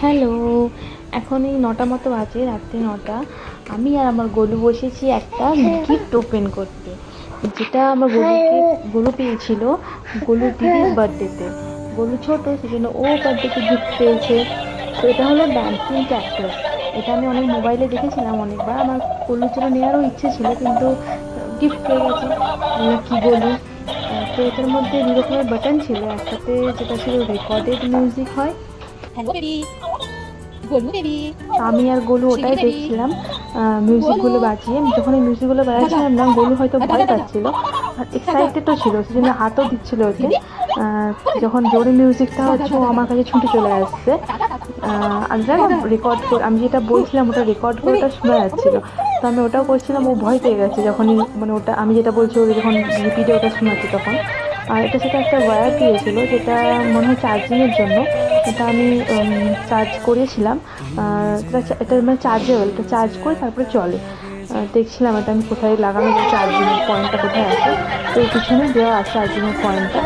Hello এখন এই নটা মতো বাজে রাত্রি নটা। আমি আর আমার গোলু বসেছি একটা গিফট ওপেন করতে। যেটা আমার গোলুকে গোলু পেয়েছিল গোলুর দিদির বার্থডেতে। গোলু ছোট সেজন্য ও বার্থডেতে গিফট পেয়েছে। তো এটা হলো ডান্সিং ক্যাক্টাস এটা আমি অনেক মোবাইলে দেখেছিলাম অনেকবার। আমার গোলুর জন্য নেওয়ারও ইচ্ছে ছিল কিন্তু গিফট পেয়ে গেছে। কি বলি? তো এটার মধ্যে দু রকমের বাটন ছিল। একটাতে যেটা ছিল রেকর্ডেড মিউজিক হয়। হ্যালো গোলু আমি আর গোলু ওটাই। দেখছিলাম মিউজিকগুলো বাজিয়ে আমি যখন এই মিউজিকগুলো বাজাচ্ছিলাম না গোলু হয়তো ভয় পাচ্ছিল আর এক্সাইটেডও ছিল সেজন্য হাতও দিচ্ছিল ওকে। যখন জোরে মিউজিকটা হচ্ছে ও আমার কাছে ছুটে চলে আসছে। আর জানো রেকর্ড করে আমি যেটা বলছিলাম ওটা রেকর্ড করে ওটা শোনা যাচ্ছিল। তো আমি ওটাও করছিলাম ও ভয় পেয়ে গেছে যখনই মানে ওটা আমি যেটা বলছি ও যখন রিপিটে ওটা শোনাচ্ছি তখন। আর এটা সাথে একটা ওয়্যার দিয়েছিল, যেটা মনে হয় চার্জিংয়ের জন্য। এটা আমি চার্জ করেছিলাম। এটা মানে চার্জেবল এটা চার্জ করে তারপরে চলে। দেখছিলাম এটা আমি কোথায় লাগানো চার্জিংয়ের পয়েন্টটা কোথায় আছে। তো পিছনে দেওয়া আছে চার্জিংয়ের পয়েন্টটা